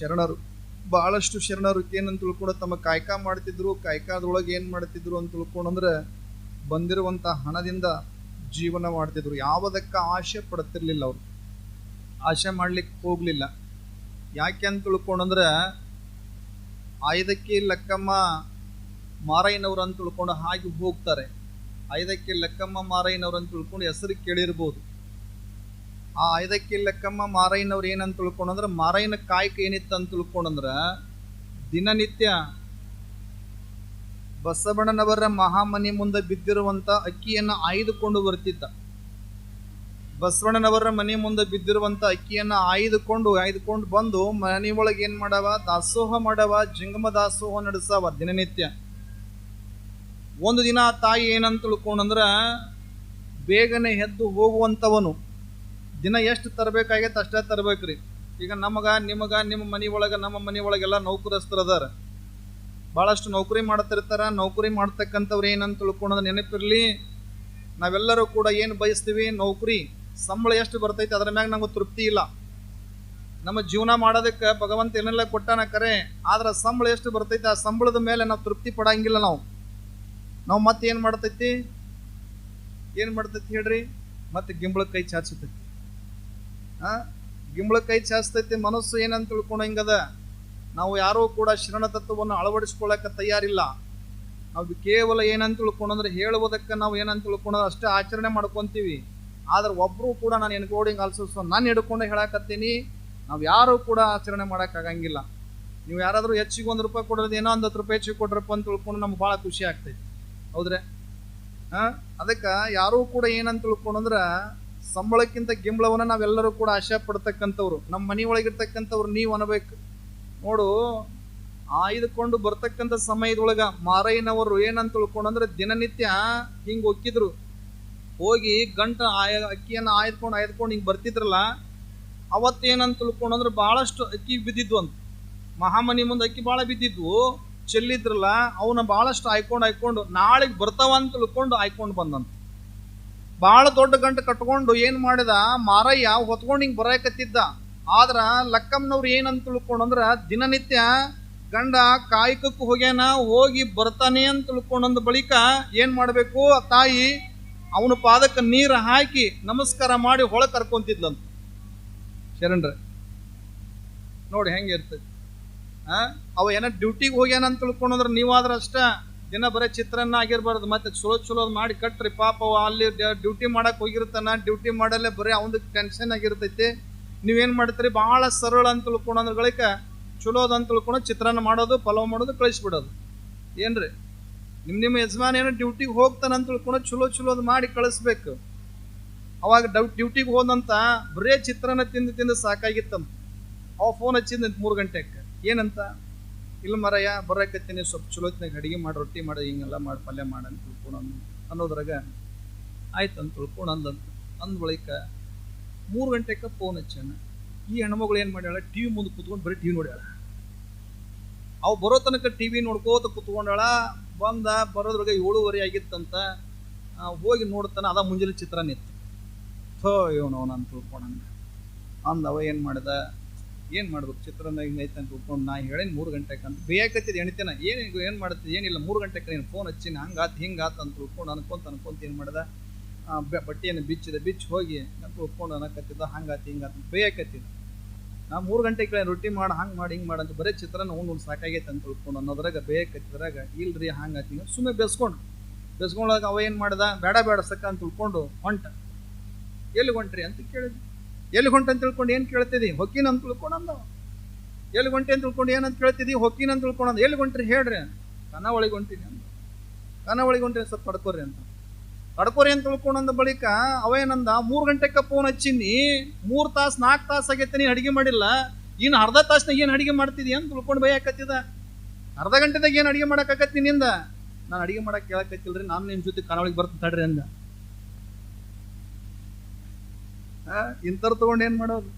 ಶರಣರು. ಬಹಳಷ್ಟು ಶರಣರು ಏನಂತ ತಿಳ್ಕೊಂಡು ತಮ್ಮ ಕಾಯ್ಕ ಮಾಡ್ತಿದ್ರು, ಕಾಯ್ಕಾದೊಳಗೆ ಏನು ಮಾಡ್ತಿದ್ರು ಅಂತ ತಿಳ್ಕೊಂಡಂದ್ರೆ ಬಂದಿರುವಂಥ ಹಣದಿಂದ ಜೀವನ ಮಾಡ್ತಿದ್ರು. ಯಾವುದಕ್ಕೆ ಆಸೆ ಪಡ್ತಿರ್ಲಿಲ್ಲ ಅವರು. ಆಶೆ ಮಾಡ್ಲಿಕ್ಕೆ ಹೋಗಲಿಲ್ಲ. ಯಾಕೆ ಅಂತ ತಿಳ್ಕೊಂಡಂದ್ರೆ ಐದಕ್ಕೆ ಲಕ್ಕಮ್ಮ ಮಾರಯ್ಯನವ್ರು ಅಂತ ತಿಳ್ಕೊಂಡು ಹಾಗೆ ಹೋಗ್ತಾರೆ. ಐದಕ್ಕೆ ಲಕ್ಕಮ್ಮ ಮಾರಯ್ಯನವ್ರು ಅಂತ ತಿಳ್ಕೊಂಡು ಹೆಸರು ಕೇಳಿರ್ಬೋದು. ಆ ಐದಕ್ಕೆ ಲೆಕ್ಕಮ್ಮ ಮಾರಯ್ಯನವ್ರು ಏನಂತ ತಿಳ್ಕೊಂಡಂದ್ರೆ ಮಾರಯ್ಯನ ಕಾಯಕ ಏನಿತ್ತು ಅಂತ ತಿಳ್ಕೊಂಡಂದ್ರೆ ದಿನನಿತ್ಯ ಬಸವಣ್ಣನವರ ಮಹಾಮನಿ ಮುಂದೆ ಬಿದ್ದಿರುವಂಥ ಅಕ್ಕಿಯನ್ನು ಆಯ್ದುಕೊಂಡು ಬರ್ತಿದ್ದ. ಬಸವಣ್ಣನವರ ಮನೆ ಮುಂದೆ ಬಿದ್ದಿರುವಂಥ ಅಕ್ಕಿಯನ್ನು ಆಯ್ದುಕೊಂಡು ಆಯ್ದುಕೊಂಡು ಬಂದು ಮನೆ ಏನು ಮಾಡವ? ದಾಸೋಹ ಮಾಡವ, ಜಂಗಮ ದಾಸೋಹ ನಡೆಸವ ದಿನನಿತ್ಯ. ಒಂದು ದಿನ ತಾಯಿ ಏನಂತ ತಿಳ್ಕೊಂಡಂದ್ರೆ ಬೇಗನೆ ಎದ್ದು ಹೋಗುವಂತವನು. ದಿನ ಎಷ್ಟು ತರಬೇಕಾಗೈತೆ ಅಷ್ಟೇ ತರಬೇಕ್ರಿ. ಈಗ ನಮಗ, ನಿಮಗೆ, ನಿಮ್ಮ ಮನೆ ಒಳಗ ನಮ್ಮ ಮನೆ ಒಳಗೆಲ್ಲ ನೌಕರಸ್ಥರು ಅದಾರ. ಭಾಳಷ್ಟು ನೌಕರಿ ಮಾಡ್ತಿರ್ತಾರೆ. ನೌಕರಿ ಮಾಡ್ತಕ್ಕಂಥವ್ರು ಏನಂತ ತಿಳ್ಕೊಳೋದು ನೆನಪಿರ್ಲಿ. ನಾವೆಲ್ಲರೂ ಕೂಡ ಏನು ಬಯಸ್ತೀವಿ? ನೌಕರಿ. ಸಂಬಳ ಎಷ್ಟು ಬರ್ತೈತೆ ಅದ್ರ ಮ್ಯಾಗ ನಮ್ಗೆ ತೃಪ್ತಿ ಇಲ್ಲ. ನಮ್ಮ ಜೀವನ ಮಾಡೋದಕ್ಕೆ ಭಗವಂತ ಏನೆಲ್ಲ ಕೊಟ್ಟಾನ ಕರೆ, ಆದ್ರೆ ಸಂಬಳ ಎಷ್ಟು ಬರ್ತೈತೆ ಆ ಸಂಬಳದ ಮೇಲೆ ನಾವು ತೃಪ್ತಿ ಪಡಂಗಿಲ್ಲ ನಾವು. ನಾವು ಮತ್ತೆ ಏನು ಮಾಡ್ತೈತಿ? ಏನು ಮಾಡ್ತೈತಿ ಹೇಳ್ರಿ? ಮತ್ತೆ ಗಿಂಬಳ ಕೈ ಚಾಚತೈತಿ. ಆ ಗಿಂಬಳ ಕೈ ಚಾಸ್ತೈತಿ ಮನಸ್ಸು ಏನಂತ ತಿಳ್ಕೊಂಡು ಹಿಂಗದ? ನಾವು ಯಾರೂ ಕೂಡ ಶರಣ ತತ್ವವನ್ನು ಅಳವಡಿಸ್ಕೊಳ್ಳಕ್ಕೆ ತಯಾರಿಲ್ಲ. ನಾವು ಕೇವಲ ಏನಂತ ತಿಳ್ಕೊಂಡ್ರೆ ಹೇಳುವುದಕ್ಕೆ ನಾವು ಏನಂತ ತಿಳ್ಕೊಂಡ್ರೆ ಅಷ್ಟೇ ಆಚರಣೆ ಮಾಡ್ಕೊಂತೀವಿ. ಆದ್ರೆ ಒಬ್ಬರು ಕೂಡ ನಾನು ಎನ್ಕೋಡಿಂಗ್ ಆಲ್ಸೋ ನಾನು ಹಿಡ್ಕೊಂಡು ಹೇಳಕತ್ತೀನಿ. ನಾವು ಯಾರೂ ಕೂಡ ಆಚರಣೆ ಮಾಡೋಕ್ಕಾಗಂಗಿಲ್ಲ ನೀವು ಯಾರಾದರೂ ಹೆಚ್ಚಿಗೆ ಒಂದು ರೂಪಾಯಿ ಕೊಡೋದು ಏನೋ ಒಂದು ಹತ್ತು ರೂಪಾಯಿ ಹೆಚ್ಚಿಗೆ ಕೊಡ್ರಪ್ಪ ಅಂತ ತಿಳ್ಕೊಂಡು ನಮ್ಗೆ ಭಾಳ ಖುಷಿ ಆಗ್ತೈತಿ. ಹೌದ್ರೆ? ಅದಕ್ಕೆ ಯಾರೂ ಕೂಡ ಏನಂತ ತಿಳ್ಕೊಂಡ್ರೆ ಸಂಬಳಕ್ಕಿಂತ ಗಿಂಬಳವನ್ನ ನಾವೆಲ್ಲರೂ ಕೂಡ ಆಶೆ ಪಡ್ತಕ್ಕಂಥವ್ರು ನಮ್ಮ ಮನೆ ಒಳಗಿರ್ತಕ್ಕಂಥವ್ರು ನೀವು ಅನ್ಬೇಕು. ನೋಡು, ಆಯ್ದುಕೊಂಡು ಬರ್ತಕ್ಕಂಥ ಸಮಯದೊಳಗ ಮಾರಯ್ಯನವರು ಏನಂತ ತಿಳ್ಕೊಂಡಂದ್ರೆ ದಿನನಿತ್ಯ ಹಿಂಗೆ ಒಕ್ಕಿದ್ರು. ಹೋಗಿ ಗಂಟ ಆಯ, ಅಕ್ಕಿಯನ್ನು ಆಯ್ದುಕೊಂಡು ಆಯ್ದುಕೊಂಡು ಹಿಂಗೆ ಬರ್ತಿದ್ರಲ್ಲ, ಅವತ್ತೇನಂತ ತಿಳ್ಕೊಂಡಂದ್ರೆ ಭಾಳಷ್ಟು ಅಕ್ಕಿ ಬಿದ್ದಿದ್ವು ಅಂತ. ಮಹಾಮನಿ ಮುಂದೆ ಅಕ್ಕಿ ಭಾಳ ಬಿದ್ದಿದ್ವು. ಚೆಲ್ಲಿದ್ರಲ್ಲ, ಅವನ್ನ ಭಾಳಷ್ಟು ಆಯ್ಕೊಂಡು ಆಯ್ಕೊಂಡು ನಾಳೆಗೆ ಬರ್ತಾವ ಅಂತ ತಿಳ್ಕೊಂಡು ಆಯ್ಕೊಂಡು ಬಂದಂತ. ಭಾಳ ದೊಡ್ಡ ಗಂಟು ಕಟ್ಕೊಂಡು ಏನು ಮಾಡಿದ? ಮಾರಯ್ಯ ಹೊತ್ಕೊಂಡು ಹಿಂಗೆ ಬರಾಕತ್ತಿದ್ದ. ಆದ್ರೆ ಲಕ್ಕಮ್ಮನವ್ರು ಏನಂತ ತಿಳ್ಕೊಂಡಂದ್ರ ದಿನನಿತ್ಯ ಗಂಡ ಕಾಯಕಕ್ಕೆ ಹೋಗ್ಯಾನ, ಹೋಗಿ ಬರ್ತಾನೆ ಅಂತ ತಿಳ್ಕೊಂಡಂದ ಬಳಿಕ ಏನು ಮಾಡಬೇಕು? ಆ ತಾಯಿ ಅವನ ಪಾದಕ್ಕೆ ನೀರು ಹಾಕಿ ನಮಸ್ಕಾರ ಮಾಡಿ ಹೊಳ ಕರ್ಕೊಂತಿದ್ಲಂತ. ಶರಣ್ರ, ನೋಡಿ ಹೆಂಗೆ ಇರ್ತೈತಿ. ಆ, ಅವ ಏನ ಡ್ಯೂಟಿಗೆ ಹೋಗ್ಯಾನ ಅಂತ ತಿಳ್ಕೊಂಡ್ರ ನೀವಾದ್ರೆ ಅಷ್ಟ ದಿನ ಬರೀ ಚಿತ್ರಾನ್ನ ಆಗಿರ್ಬಾರ್ದು ಮತ್ತೆ ಚಲೋ ಚಲೋ ಮಾಡಿ ಕಟ್ರಿ, ಪಾಪ ಅವ ಅಲ್ಲಿ ಡ್ಯೂಟಿ ಮಾಡಕ್ಕೆ ಹೋಗಿರ್ತಾನ ಡ್ಯೂಟಿ ಮಾಡಲ್ಲೇ ಬರೀ ಅವನ ಟೆನ್ಷನ್ ಆಗಿರ್ತೈತಿ. ನೀವೇನ್ ಮಾಡ್ತೀರಿ ಬಹಳ ಸರಳ ಅಂತ ತಿಳ್ಕೊಂಡ್ರ ಗಳಿಕ ಚಲೋದ್ ಅಂತ ತಿಳ್ಕೊಂಡು ಚಿತ್ರಾನ್ನ ಮಾಡೋದು, ಪಲಾವ್ ಮಾಡೋದು, ಕಳಿಸ್ಬಿಡೋದು. ಏನ್ರಿ? ನಿಮ್ ನಿಮ್ಮ ಯಜಮಾನ ಏನೋ ಡ್ಯೂಟಿಗೆ ಹೋಗ್ತಾನೆ ಅಂತ ತಿಳ್ಕೊಂಡು ಚಲೋ ಚಲೋದ್ ಮಾಡಿ ಕಳಿಸ್ಬೇಕು. ಅವಾಗ ಡೌ ಡ್ಯೂಟಿಗೆ ಹೋದಂತ ಬರೇ ಚಿತ್ರಾನ್ನ ತಿಂದು ತಿಂದು ಸಾಕಾಗಿತ್ತಂತ. ಅವ ಫೋನ್ ಹಚ್ಚಿದಂತ ಮೂರು ಗಂಟೆಗೆ ಏನಂತ? ಇಲ್ಲ ಮರಯ್ಯ ಬರಕತ್ತೀನಿ, ಸ್ವಲ್ಪ ಚಲೋತ್ನಾಗ ಅಡಿಗೆ ಮಾಡಿ, ರೊಟ್ಟಿ ಮಾಡಿ, ಹಿಂಗೆಲ್ಲ ಮಾಡಿ, ಪಲ್ಯ ಮಾಡಿ ಅಂತ ತಿಳ್ಕೊಂಡು ಅನ್ನೋದ್ರಾಗ ಆಯ್ತು ಅಂತ ತಿಳ್ಕೊಂಡು ಅಂದಂತ ಅಂದ ಬಳಿಕ ಮೂರು ಗಂಟೆಗೆ ಫೋನ್ ಹಚ್ಚಾನ ಈ ಹೆಣ್ಮಗಳು ಏನು ಮಾಡ್ಯಾಳ ಟಿ ವಿ ಮುಂದೆ ಕುತ್ಕೊಂಡು ಬರೀ ಟಿ ವಿ ನೋಡ್ಯಾಳ. ಅವು ಬರೋ ತನಕ ಟಿ ವಿ ನೋಡ್ಕೋತ ಕುತ್ಕೊಂಡಾಳ, ಬಂದ, ಬರೋದ್ರಾಗ ಏಳುವರೆ ಆಗಿತ್ತಂತ ಹೋಗಿ ನೋಡ್ತಾನೆ, ಅದ ಮುಂಜಾನೆ ಚಿತ್ರ ನಿತ್ತು ಥೋ ಇವನು ಅವನು ತಿಳ್ಕೊಂಡ ಅಂದ ಅವ ಏನು ಮಾಡ್ದ ಏನು ಮಾಡ್ಬೇಕು? ಚಿತ್ರಾನ್ನ ಹಿಂಗೆ ಐತೆ ಅಂತ ಉಟ್ಕೊಂಡು ನಾ ಹೇಳೇನು ಮೂರು ಗಂಟೆಗೆ ಅಂತ ಬೇಯಕತ್ತಿದ್ ಎಣಿತೇನ, ಏನು ಏನು ಮಾಡುತ್ತೆ ಏನಿಲ್ಲ, ಮೂರು ಗಂಟೆಗೆ ನೀನು ಫೋನ್ ಹಚ್ಚಿನ, ಹಂಗಾತು ಹಿಂಗಾತ್ ಅಂತ ಉಟ್ಕೊಂಡು ಅನ್ಕೊಂತ ಅನ್ಕೊಂತ ಏನು ಮಾಡ್ದೆ? ಬಟ್ಟೆಯನ್ನು ಬಿಚ್ಚಿದ, ಬಿಚ್ಚಿ ಹೋಗಿ ನಾನು ತಿಳ್ಕೊಂಡು ಅನ್ನಕತ್ತಿದ್ದ, ಹಂಗಾತು ಹಿಂಗಾತ್ ಬೇಯಕತ್ತಿದ್ದ. ನಾ ಮೂರು ಗಂಟೆಗೆ ರೊಟ್ಟಿ ಮಾಡಿ, ಹಂಗೆ ಮಾಡಿ, ಹಿಂಗೆ ಮಾಡಿ ಅಂತ ಬರೀ ಚಿತ್ರನ ಒಂದು ಒಂದು ಸಾಕಾಗೈತೆ ಅಂತ ತಿಳ್ಕೊಂಡು ಅನ್ನೋದ್ರಾಗ ಬೇಯಕತ್ತಿದ್ರಾಗ ಇಲ್ರಿ ಹಂಗಾತಿ ಸುಮ್ಮನೆ ಬೆಸ್ಕೊಂಡು. ಬೆಸ್ಕೊಂಡಾಗ ಅವ ಏನು ಮಾಡ್ದ? ಬೇಡ ಬೇಡ ಸಕ್ಕ ಅಂತ ಉಳ್ಕೊಂಡು ಹೊಂಟ. ಎಲ್ಲಿ ಹೊಂಟ್ರಿ ಅಂತ ಕೇಳಿದ್ವಿ. ಎಲ್ಲಿ ಹೊಂಟ ಅಂತ ತಿಳ್ಕೊಂಡು ಏನು ಕೇಳ್ತಿದ್ದಿ ಹೊಕ್ಕಿನ ಅಂತ ತಿಳ್ಕೊಂಡು ಅಂದ. ಅವ. ಎಲ್ಲಿ ಹೊಂಟೆ ಅಂತ ತಿಳ್ಕೊಂಡು ಏನಂತ ಕೇಳ್ತಿದ್ದಿ ಹೊಕ್ಕಿನ ಅಂತ ತಿಳ್ಕೊಂಡು ಅಂದ. ಎಲ್ಲಿ ಹೊಂಟ್ರಿ ಹೇಳ್ರಿ ಕನ ಒಳಗೆ ಹೊಂಟಿನಿ ಅಂದ. ಕನ ಒಳಗೆ ಹೊಂಟ್ರಿ ಸ್ವಲ್ಪ ತಡ್ಕೋರಿ ಅಂತ. ತಡ್ಕೋರಿ ಅಂತ ತಿಳ್ಕೊಂಡಂದ ಬಳಿಕ ಅವೇನಂದ ಮೂರು ಗಂಟೆಗೆ ಫೋನ್ ಹಚ್ಚಿನಿ. ಮೂರು ತಾಸು ನಾಲ್ಕು ತಾಸು ಆಗೈತೆ, ನೀನು ಅಡಿಗೆ ಮಾಡಿಲ್ಲ. ಇನ್ನು ಅರ್ಧ ತಾಸ್ನಾಗ ಏನು ಅಡಿಗೆ ಮಾಡ್ತಿದಿ ಅಂತ ತಿಳ್ಕೊಂಡು ಬೈಯಾಕತ್ತಿದ. ಅರ್ಧ ಗಂಟೆದಾಗ ಏನು ಅಡಿಗೆ ಮಾಡಕ್ಕಾಗತ್ತೆ ನಿನ್ನಿಂದ ನಾನು ಅಡಿಗೆ ಮಾಡಕ್ಕೆ ಕೇಳಕತ್ತಿಲ್ರಿ. ನಾನು ನಿಮ್ಮ ಜೊತೆ ಕನವಳಿಗೆ ಬರ್ತೀನಿ ತಡ್ರಿ ಅಂದ. ಇಂಥವ್ರು ತೊಗೊಂಡು ಏನು ಮಾಡೋದು?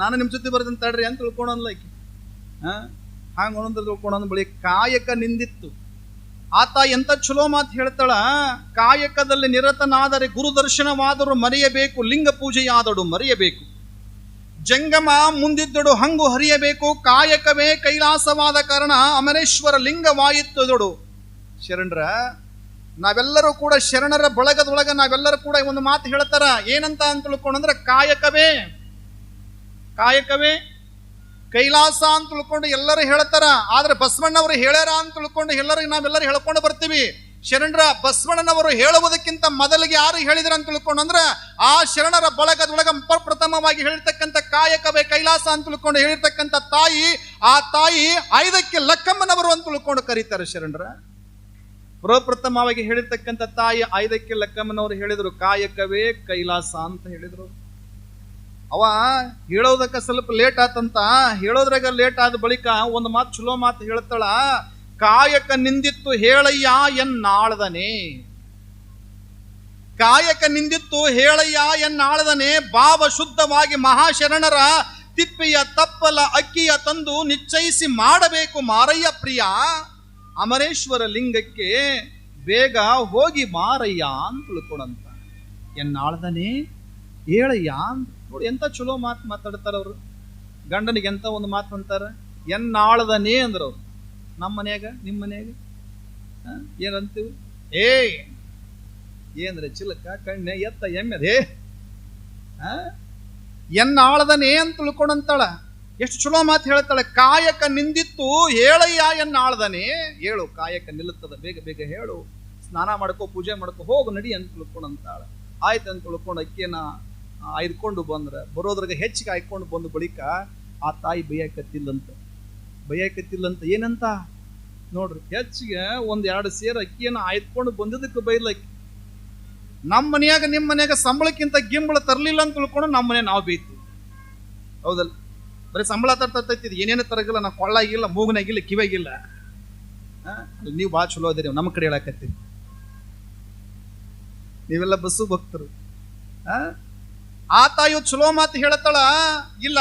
ನಾನು ನಿಮ್ಮ ಜೊತೆ ಬರ್ತೀನಿ ತಡ್ರಿ ಅಂತ ತಿಳ್ಕೊಂಡಲ್ಲ ಹಾ ಹಂಗೆ ಒಂದೊಂದು ಬಳಿ ಕಾಯಕ ನಿಂದಿತ್ತು. ಆತ ಎಂತ ಚಲೋ ಮಾತು ಹೇಳ್ತಾಳ? ಕಾಯಕದಲ್ಲಿ ನಿರತನಾದರೆ ಗುರುದರ್ಶನವಾದರೂ ಮರೆಯಬೇಕು, ಲಿಂಗ ಪೂಜೆಯಾದಡು ಮರೆಯಬೇಕು. ಜಂಗಮ ಮುಂದಿದ್ದಡು ಹಂಗು ಹರಿಯಬೇಕು, ಕಾಯಕವೇ ಕೈಲಾಸವಾದ ಕಾರಣ ಅಮರೇಶ್ವರ ಲಿಂಗವಾಯಿತ್ತದೊಡು. ಶರಣರ ನಾವೆಲ್ಲರೂ ಕೂಡ ಶರಣರ ಬಳಗದೊಳಗ ನಾವೆಲ್ಲರೂ ಕೂಡ ಒಂದು ಮಾತು ಹೇಳ್ತಾರ. ಏನಂತ ಅಂತ ತಿಳ್ಕೊಂಡ್ರೆ ಕಾಯಕವೇ. ಕಾಯಕವೇ. ಕೈಲಾಸ ಅಂತ ತಿಳ್ಕೊಂಡು ಎಲ್ಲರೂ ಹೇಳ್ತಾರ. ಆದ್ರೆ ಬಸವಣ್ಣವರು ಹೇಳ್ಯಾರ ಅಂತ ತಿಳ್ಕೊಂಡು ಎಲ್ಲರೂ ನಾವೆಲ್ಲರೂ ಹೇಳ್ಕೊಂಡು ಬರ್ತೀವಿ. ಶರಣರ ಬಸವಣ್ಣನವರು ಹೇಳುವುದಕ್ಕಿಂತ ಮೊದಲಿಗೆ ಯಾರು ಹೇಳಿದ್ರ ಅಂತ ತಿಳ್ಕೊಂಡು ಅಂದ್ರೆ ಆ ಶರಣರ ಬಳಗದೊಳಗ ಪ್ರಥಮವಾಗಿ ಹೇಳಿರ್ತಕ್ಕಂಥ ಕಾಯಕವೇ ಕೈಲಾಸ ಅಂತ ತಿಳ್ಕೊಂಡು ಹೇಳಿರ್ತಕ್ಕಂಥ ತಾಯಿ, ಆ ತಾಯಿ ಐದಕ್ಕೆ ಲಕ್ಕಮ್ಮನವರು ಅಂತ ತಿಳ್ಕೊಂಡು ಕರೀತಾರೆ ಶರಣರ. ಪ್ರಪ್ರಥಮವಾಗಿ ಹೇಳಿರ್ತಕ್ಕಂಥ ತಾಯಿ ಆಯ್ದಕ್ಕೆ ಲಕ್ಕಮ್ಮನವರು ಹೇಳಿದರು, ಕಾಯಕವೇ ಕೈಲಾಸ ಅಂತ ಹೇಳಿದರು. ಅವ ಹೇಳೋದಕ್ಕ ಸ್ವಲ್ಪ ಲೇಟ್ ಆತಂತ. ಹೇಳೋದ್ರಾಗ ಲೇಟ್ ಆದ ಬಳಿಕ ಒಂದು ಮಾತು ಚಲೋ ಮಾತು ಹೇಳ್ತಾಳ, ಕಾಯಕ ನಿಂದಿತ್ತು ಹೇಳಯ್ಯ ಎನ್ನಾಳದನೆ. ಕಾಯಕ ನಿಂದಿತ್ತು ಹೇಳಯ್ಯ ಎನ್ನಾಳದನೆ. ಭಾವ ಶುದ್ಧವಾಗಿ ಮಹಾಶರಣರ ತಿಪ್ಪೆಯ ತಪ್ಪಲ ಅಕ್ಕಿಯ ತಂದು ನಿಶ್ಚಯಿಸಿ ಮಾಡಬೇಕು ಮಾರಯ್ಯ ಪ್ರಿಯ. ಅಮರೇಶ್ವರ ಲಿಂಗಕ್ಕೆ ಬೇಗ ಹೋಗಿ ಮಾರಯ್ಯ ಅಂತ ತಿಳ್ಕೊಡಂತ. ಎನ್ನಾಳ್ದನೇ? ಹೇಳಯ್ಯ ಅಂತ ನೋಡಿ, ಎಂತ ಚಲೋ ಮಾತು ಮಾತಾಡ್ತಾರ ಅವರು. ಗಂಡನಿಗೆ ಎಂತ ಒಂದು ಮಾತು ಅಂತಾರ? ಎನ್ನಾಳ್ದನೇ ಅಂದ್ರ ಅವ್ರು. ನಮ್ಮ ಮನ್ಯಾಗ ನಿಮ್ಮ ಮನ್ಯಾಗ? ಏನಂತೀವಿ? ಏ ಏನ್ರಿ ಚಿಲಕ, ಕಣ್ಣೆ, ಎತ್ತ ಎಮ್ಮೆದೆ ಎನ್ನಾಳ್ದನೇ ಅಂತ ತಿಳ್ಕೊಂಡಂತಾಳ. ಎಷ್ಟು ಚಲೋ ಮಾತು ಹೇಳ್ತಾಳೆ, ಕಾಯಕ ನಿಂದಿತ್ತು ಹೇಳಯ್ಯ ಆಳ್ದಾನೆ ಹೇಳು, ಕಾಯಕ ನಿಲ್ಲುತ್ತದೆ, ಬೇಗ ಬೇಗ ಹೇಳು. ಸ್ನಾನ ಮಾಡ್ಕೋ, ಪೂಜೆ ಮಾಡ್ಕೋ, ಹೋಗು, ನಡಿ ಅಂತ ತಿಳ್ಕೊಂಡಂತಾಳ ಆಯ್ತು ಅಂತ ತಿಳ್ಕೊಂಡು ಅಕ್ಕಿಯನ್ನ ಆಯ್ದುಕೊಂಡು ಬಂದ್ರೆ, ಬರೋದ್ರಾಗ ಹೆಚ್ಚಿಗೆ ಆಯ್ಕೊಂಡು ಬಂದ ಬಳಿಕ ಆ ತಾಯಿ ಬೈಯಾಕತ್ತಿಲ್ಲಂತ ಬೈಯಕತ್ತಿಲ್ಲಂತ ಏನಂತ? ನೋಡ್ರಿ, ಹೆಚ್ಚಿಗೆ ಒಂದ್ ಎರಡು ಸೇರ್ ಅಕ್ಕಿಯನ್ನ ಆಯ್ದುಕೊಂಡು ಬಂದಿದ್ದಕ್ಕೆ ಬೈಲಕ್ಕಿ ನಮ್ಮ ಮನೆಯಾಗ ನಿಮ್ಮ ಮನೆಯಾಗ ಸಂಬಳಕ್ಕಿಂತ ಗಿಂಬಳ ತರಲಿಲ್ಲ ಅಂತ ತಿಳ್ಕೊಂಡು ನಮ್ಮ ಮನೆ ನಾವು ಬೈತೀವಿ. ಹೌದಲ್ಲ? ಬರೀ ಸಂಬಳ ತರ್ತೈತಿ ಏನೇನು ತರಗಿಲ್ಲ, ನಾ ಕೊಳ್ಳಾಗಿಲ್ಲ, ಮೂಗನಾಗಿಲ್ಲ, ಕಿವಿಯಾಗಿಲ್ಲ ಆ? ನೀವು ಭಾಳ ಚಲೋ ಅದಿರಿ ನಮ್ಮ ಕಡೆ ಹೇಳಕತ್ತಿ ನೀವೆಲ್ಲ ಬಸ್ಸು ಭಕ್ತರು ಆ? ತಾಯಿಯು ಚಲೋ ಮಾತು ಹೇಳತ್ತಾಳ, ಇಲ್ಲ,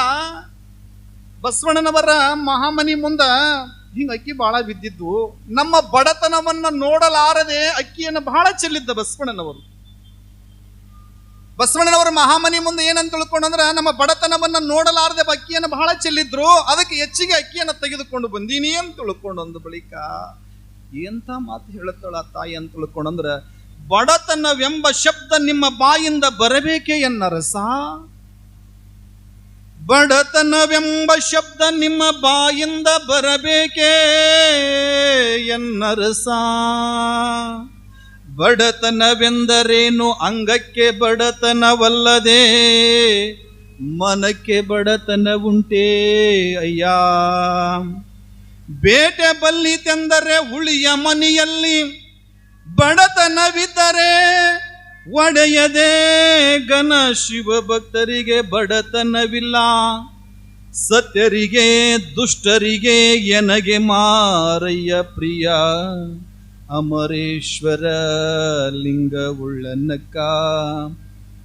ಬಸವಣ್ಣನವರ ಮಹಾಮನಿ ಮುಂದ ಹಿಂಗ ಅಕ್ಕಿ ಬಹಳ ಬಿದ್ದಿದ್ದು, ನಮ್ಮ ಬಡತನವನ್ನ ನೋಡಲಾರದೆ ಅಕ್ಕಿಯನ್ನು ಬಹಳ ಚೆಲ್ಲಿದ್ದ ಬಸವಣ್ಣನವರು ಬಸವಣ್ಣನವರ ಮಹಾಮನಿ ಮುಂದೆ ಏನಂತ ತಿಳ್ಕೊಂಡಂದ್ರೆ, ನಮ್ಮ ಬಡತನವನ್ನು ನೋಡಲಾರದೆ ಅಕ್ಕಿಯನ್ನು ಬಹಳ ಚೆಲ್ಲಿದ್ರು, ಅದಕ್ಕೆ ಹೆಚ್ಚಿಗೆ ಅಕ್ಕಿಯನ್ನು ತೆಗೆದುಕೊಂಡು ಬಂದೀನಿ ಅಂತ ತಿಳ್ಕೊಂಡು ಅಂದ ಬಳಿಕ ಎಂತ ಮಾತು ಹೇಳುತ್ತಾಳ ತಾಯಿ ಅಂತ ತಿಳ್ಕೊಂಡಂದ್ರ, ಬಡತನವೆಂಬ ಶಬ್ದ ನಿಮ್ಮ ಬಾಯಿಂದ ಬರಬೇಕೆ ಎನ್ನರಸ? ಬಡತನವೆಂಬ ಶಬ್ದ ನಿಮ್ಮ ಬಾಯಿಂದ ಬರಬೇಕೇ ಎನ್ನರಸ? ಬಡತನವೆಂದರೇನು? ಅಂಗಕ್ಕೆ ಬಡತನವಲ್ಲದೆ ಮನಕ್ಕೆ ಬಡತನ ಉಂಟೇ ಅಯ್ಯ. ಬೇಟೆ ಬಲ್ಲಿತೆಂದರೆ ಉಳಿಯ ಮನೆಯಲ್ಲಿ ಬಡತನವಿದ್ದರೆ ಒಡೆಯದೆ ಘನ ಶಿವ ಭಕ್ತರಿಗೆ ಬಡತನವಿಲ್ಲ. ಸತ್ಯರಿಗೆ ದುಷ್ಟರಿಗೆ ಎನಗೆ ಮಾರಯ್ಯ ಪ್ರಿಯ. ಅಮರೇಶ್ವರ ಲಿಂಗವುಳ್ಳನಕ್ಕ.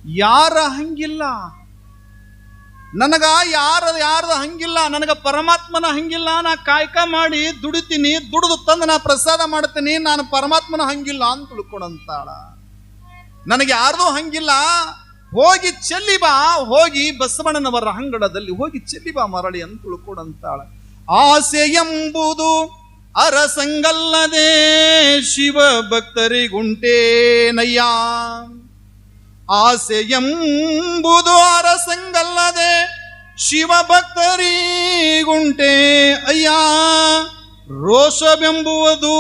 ಯಾರ ಹಂಗಿಲ್ಲ? ನನಗ ಯಾರ, ಯಾರದ ಹಂಗಿಲ್ಲ? ನನಗ ಪರಮಾತ್ಮನ ಹಂಗಿಲ್ಲ? ನಾ ಕಾಯಕ ಮಾಡಿ ದುಡಿತೀನಿ, ದುಡಿದು ತಂದು ನಾ ಪ್ರಸಾದ ಮಾಡ್ತೀನಿ, ನಾನು ಪರಮಾತ್ಮನ ಹಂಗಿಲ್ಲ ಅಂತ ತಿಳ್ಕೊಂಡಂತಾಳ. ನನಗೆ ಯಾರ್ದು ಹಂಗಿಲ್ಲ? ಹೋಗಿ ಚೆಲ್ಲಿ ಬಾ, ಹೋಗಿ ಬಸವಣ್ಣನವರ ಅಂಗಡದಲ್ಲಿ ಹೋಗಿ ಚೆಲ್ಲಿ ಬಾ ಮರಳಿ ಅಂತ ತಿಳ್ಕೊಂಡಂತಾಳ. ಆಸೆ ಎಂಬುದು ಅರಸಂಗಲ್ಲದೆ ಶಿವ ಭಕ್ತರಿಗುಂಟೇನಯ್ಯ ಆಸೆ ಎಂಬುದು ಅರಸಂಗಲ್ಲದೆ ಶಿವ ಭಕ್ತರಿಗುಂಟೆ ಅಯ್ಯ ರೋಷವೆಂಬುವುದು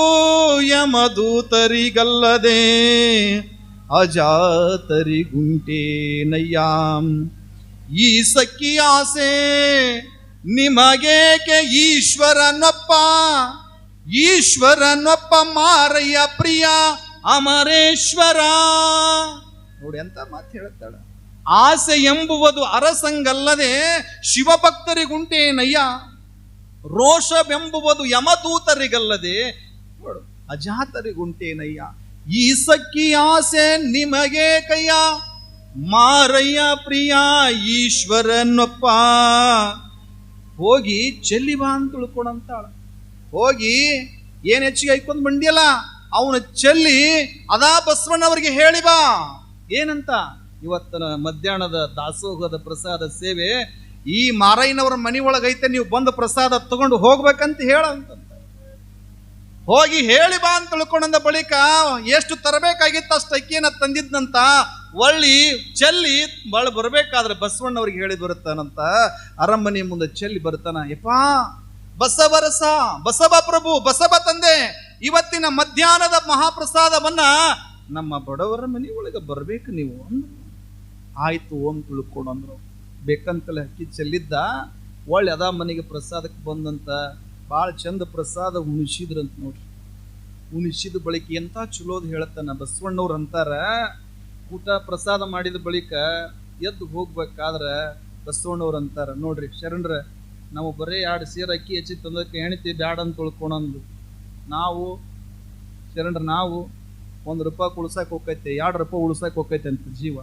ಯಮದೂತರಿಗಲ್ಲದೆ ಅಜಾತರಿಗುಂಟೇನಯ್ಯ. ಈ ಸಖಿ ಆಸೆ ನಿಮಗೇಕೆ ಈಶ್ವರನೊಪ್ಪ? ಈಶ್ವರನೊಪ್ಪ ಮಾರಯ್ಯ ಪ್ರಿಯ ಅಮರೇಶ್ವರ. ನೋಡಿ ಅಂತ ಮಾತು ಹೇಳುತ್ತಾಳ. ಆಸೆ ಎಂಬುವುದು ಅರಸಂಗಲ್ಲದೆ ಶಿವಭಕ್ತರಿಗುಂಟೇನಯ್ಯ. ರೋಷವೆಂಬುವುದು ಯಮದೂತರಿಗಲ್ಲದೆ ನೋಡು, ಅಜಾತರಿಗುಂಟೇನಯ್ಯ. ಈ ಸಕ್ಕಿ ಆಸೆ ನಿಮಗೆ ಕಯ್ಯ. ಮಾರಯ್ಯ ಪ್ರಿಯ ಈಶ್ವರನೊಪ್ಪ. ಹೋಗಿ ಚೆಲ್ಲಿ ಬಾ ಅಂತ ಹೋಗಿ ಏನು ಹೆಚ್ಚಿಗೆ ಐಕೊಂಡ್ ಬಂಡಿಯಲ್ಲ ಅವನ ಚೆಲ್ಲಿ ಅದಾ ಬಸವಣ್ಣವರಿಗೆ ಹೇಳಿ ಬಾ. ಏನಂತ? ಇವತ್ತಿನ ಮಧ್ಯಾಹ್ನದ ದಾಸೋಹದ ಪ್ರಸಾದ ಸೇವೆ, ಈ ಮಾರಯ್ಯನವರ ಮನೆ ಒಳಗೈತೆ ನೀವು ಬಂದು ಪ್ರಸಾದ ತಗೊಂಡು ಹೋಗ್ಬೇಕಂತ ಹೇಳಂತ ಹೋಗಿ ಹೇಳಿ ಬಾ ಅಂತ ತಿಳ್ಕೊಂಡಂದ ಬಳಿಕ ಎಷ್ಟು ತರಬೇಕಾಗಿತ್ತು ಅಷ್ಟು ಅಕ್ಕಿಯನ್ನ ತಂದಿದ್ನಂತ, ಒಳ್ಳಿ ಚೆಲ್ಲಿ ಬಳ ಬರ್ಬೇಕಾದ್ರೆ ಬಸವಣ್ಣವ್ರಿಗೆ ಹೇಳಿ ಬರುತ್ತಾನಂತ, ಅರಮನೆ ಮುಂದೆ ಚೆಲ್ಲಿ ಬರ್ತಾನ ಯಪ್ಪಾ ಬಸವರಸ, ಬಸವ ಪ್ರಭು, ಬಸವ ತಂದೆ, ಇವತ್ತಿನ ಮಧ್ಯಾಹ್ನದ ಮಹಾಪ್ರಸಾದವನ್ನ ನಮ್ಮ ಬಡವರ ಮನೆ ಒಳಗೆ ಬರ್ಬೇಕು ನೀವು ಅಂದ್ರು. ಆಯ್ತು, ಓಂ ಅಂದ್ರು. ಬೇಕಂತಲೇ ಹಕ್ಕಿ ಚೆಲ್ಲಿದ್ದ, ಒಳ್ಳೆ ಅದ ಮನೆಗೆ ಪ್ರಸಾದಕ್ಕೆ ಬಂದಂತ ಭಾಳ ಚಂದ ಪ್ರಸಾದ ಉಣಿಸಿದ್ರಂತ ನೋಡ್ರಿ. ಉಣಿಸಿದ ಬಳಿಕ ಎಂತ ಚಲೋದು ಹೇಳತ್ತಾನ ಬಸವಣ್ಣವ್ರು ಅಂತಾರ, ಊಟ ಪ್ರಸಾದ ಮಾಡಿದ ಬಳಿಕ ಎದ್ದು ಹೋಗ್ಬೇಕಾದ್ರ ಬಸವಣ್ಣವ್ರು ಅಂತಾರ. ನೋಡ್ರಿ ಶರಣರ ನಾವು ಬರೀ ಎರಡು ಸೀರೆ ಅಕ್ಕಿ ಹೆಚ್ಚಿ ತಂದಕ್ಕೆ ಹೆಣ್ತಿ ಬ್ಯಾಡ ಅಂತ ತಿಳ್ಕೊಳಂದು ನಾವು ಶರಣರ ನಾವು ಒಂದು ರೂಪಾಯಿ ಉಳ್ಸಕ್ಕೆ ಹೋಗೈತೆ ಎರಡು ರೂಪಾಯಿ ಉಳ್ಸಕ್ಕೆ ಹೋಗೈತೆ ಅಂತ ಜೀವ?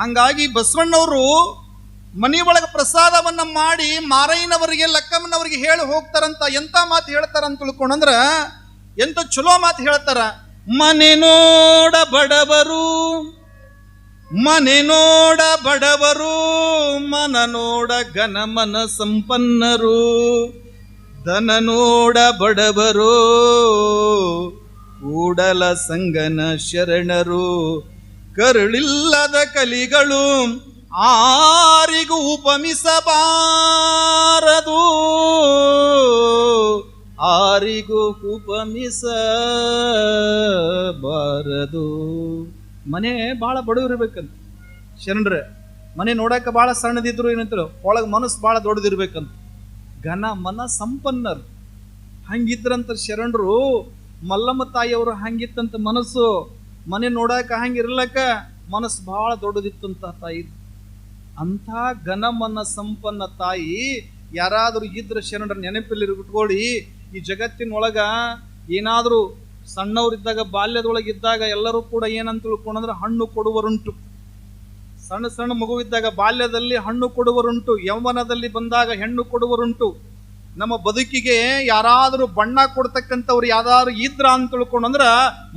ಹಂಗಾಗಿ ಬಸವಣ್ಣವರು ಮನಿ ಒಳಗೆ ಪ್ರಸಾದವನ್ನ ಮಾಡಿ ಮಾರಯ್ಯನವರಿಗೆ, ಲಕ್ಕಮ್ಮನವರಿಗೆ ಹೇಳಿ ಹೋಗ್ತಾರಂತ ಎಂತ ಮಾತು ಹೇಳ್ತಾರಂತ ತಿಳ್ಕೊಂಡಂದ್ರ ಎಂತ ಚಲೋ ಮಾತು ಹೇಳ್ತಾರ? ಮನೆ ನೋಡ ಬಡವರು ಮನೆ ನೋಡ ಬಡವರು, ಮನ ನೋಡ ಘನ ಮನ ಸಂಪನ್ನರು. ದನ ನೋಡ ಬಡವರು, ಕೂಡಲ ಸಂಗನ ಶರಣರು. ಕರುಳಿಲ್ಲದ ಕಲಿಗಳು ಆರಿಗೂ ಉಪಮಿಸಬಾರದು. ಆರಿಗೂ ಉಪಮಿಸಬಾರದು. ಮನೆ ಭಾಳ ಬಡವರಿರ್ಬೇಕಂತ ಶರಣರೇ, ಮನೆ ನೋಡಕ್ಕೆ ಭಾಳ ಸಣ್ಣದಿದ್ರು ಏನಂತಾರೆ, ಒಳಗೆ ಮನಸ್ಸು ಭಾಳ ದೊಡ್ಡದಿರ್ಬೇಕಂತ. ಘನ ಮನ ಸಂಪನ್ನರು. ಹಂಗಿದ್ರಂತ ಶರಣರು, ಮಲ್ಲಮ್ಮ ತಾಯಿಯವರು ಹಂಗಿತ್ತಂತ ಮನಸ್ಸು, ಮನೆ ನೋಡಾಕ ಹಂಗಿರ್ಲಕ್ಕ ಮನಸ್ಸು ಭಾಳ ದೊಡ್ಡದಿತ್ತಂತ ತಾಯಿ. ಅಂಥ ಘನ ಮನ ಸಂಪನ್ನ ತಾಯಿ ಯಾರಾದರೂ ಇದ್ರ ಶರಣರ ನೆನಪಲ್ಲಿ ಇಟ್ಕೊಳ್ಳಿ ಈ ಜಗತ್ತಿನೊಳಗ ಏನಾದರೂ ಸಣ್ಣವರಿದ್ದಾಗ, ಬಾಲ್ಯದೊಳಗಿದ್ದಾಗ ಎಲ್ಲರೂ ಕೂಡ ಏನಂತ ತಿಳ್ಕೊಂಡ್ರೆ ಹಣ್ಣು ಕೊಡುವರುಂಟು. ಸಣ್ಣ ಸಣ್ಣ ಮಗುವಿದ್ದಾಗ ಬಾಲ್ಯದಲ್ಲಿ ಹಣ್ಣು ಕೊಡುವರುಂಟು, ಯೌವನದಲ್ಲಿ ಬಂದಾಗ ಹೆಣ್ಣು ಕೊಡುವರುಂಟು. ನಮ್ಮ ಬದುಕಿಗೆ ಯಾರಾದರೂ ಬಣ್ಣ ಕೊಡ್ತಕ್ಕಂಥವ್ರು ಯಾರಾದರೂ ಇದ್ರ ಅಂತ ತಿಳ್ಕೊಂಡಂದ್ರೆ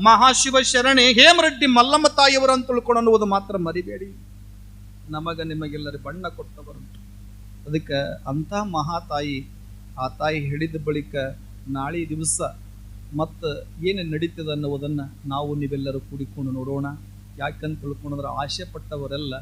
ಮಹಾಶಿವ ಶರಣೆ, ಹೇಮರೆಡ್ಡಿ ಮಲ್ಲಮ್ಮ ತಾಯಿಯವರು ಅಂತ ತಿಳ್ಕೊಂಡು ಅನ್ನುವುದು ಮಾತ್ರ ಮರಿಬೇಡಿ. ನಮಗ ನಿಮಗೆಲ್ಲರೂ ಬಣ್ಣ ಕೊಟ್ಟವರುಂಟು. ಅದಕ್ಕೆ ಅಂಥ ಮಹಾತಾಯಿ, ಆ ತಾಯಿ ಹಿಡಿದ ಬಳಿಕ ನಾಳೆ ದಿವಸ ಮತ್ತು ಏನು ನಡೀತದೆ ಅನ್ನುವುದನ್ನು ನಾವು ನೀವೆಲ್ಲರೂ ಕೂಡಿಕೊಂಡು ನೋಡೋಣ. ಯಾಕಂತ ತಿಳ್ಕೊಂಡ್ರೆ ಆಸೆ ಪಟ್ಟವರೆಲ್ಲ